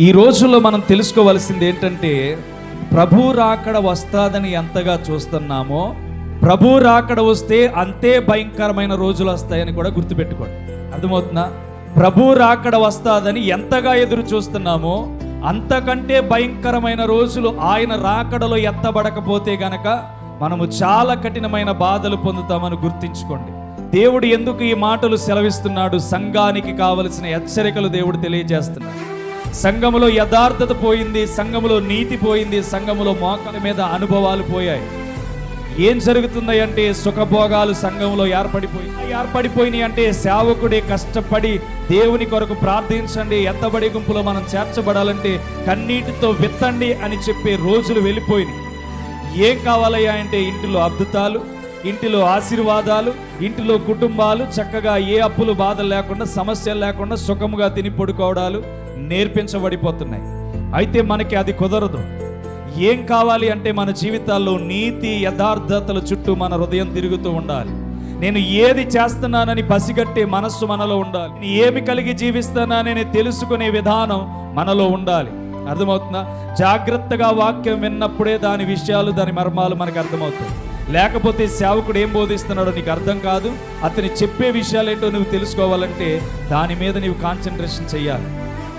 ఈ రోజుల్లో మనం తెలుసుకోవాల్సింది ఏంటంటే ప్రభు రాకడ వస్తాదని ఎంతగా చూస్తున్నామో ప్రభు రాకడ వస్తే అంతే భయంకరమైన రోజులు వస్తాయని కూడా గుర్తుపెట్టుకోండి. అర్థమవుతుందా? ప్రభు రాకడ వస్తాదని ఎంతగా ఎదురు చూస్తున్నామో అంతకంటే భయంకరమైన రోజులు ఆయన రాకడలో ఎత్తబడకపోతే గనక మనము చాలా కఠినమైన బాధలు పొందుతామని గుర్తించుకోండి. దేవుడు ఎందుకు ఈ మాటలు సెలవిస్తున్నాడు? సంఘానికి కావలసిన హెచ్చరికలు దేవుడు తెలియజేస్తున్నాడు. సంఘములో యథార్థత పోయింది సంఘములో నీతి పోయింది సంఘములో మోకాల మీద అనుభవాలు పోయాయి. ఏం జరుగుతుంది అంటే సుఖభోగాలు సంఘంలో ఏర్పడిపోయి ఏర్పడిపోయినాయి అంటే సేవకుడే కష్టపడి దేవుని కొరకు ప్రార్థించండి ఎత్తబడి గుంపులో మనం చేర్చబడాలంటే కన్నీటితో విత్తండి అని చెప్పే రోజులు వెళ్ళిపోయినాయి. ఏం కావాలయ్యా అంటే ఇంటిలో అద్భుతాలు ఇంటిలో ఆశీర్వాదాలు ఇంటిలో కుటుంబాలు చక్కగా ఏ అప్పులు బాధలు లేకుండా సమస్యలు లేకుండా సుఖముగా తిని పడుకోవడాలు నేర్పించబడిపోతున్నాయి. అయితే మనకి అది కుదరదు. ఏం కావాలి అంటే మన జీవితాల్లో నీతి యథార్థతల చుట్టూ మన హృదయం తిరుగుతూ ఉండాలి. నేను ఏది చేస్తున్నానని పసిగట్టే మనస్సు మనలో ఉండాలి. ఏమి కలిగి జీవిస్తున్నానని తెలుసుకునే విధానం మనలో ఉండాలి. అర్థమవుతుందా? జాగ్రత్తగా వాక్యం విన్నప్పుడే దాని విషయాలు దాని మర్మాలు మనకు అర్థమవుతాయి. లేకపోతే సేవకుడు ఏం బోధిస్తున్నాడో నీకు అర్థం కాదు. అతని చెప్పే విషయాలు ఏంటో నువ్వు తెలుసుకోవాలంటే దాని మీద నీవు కాన్సన్ట్రేషన్ చేయాలి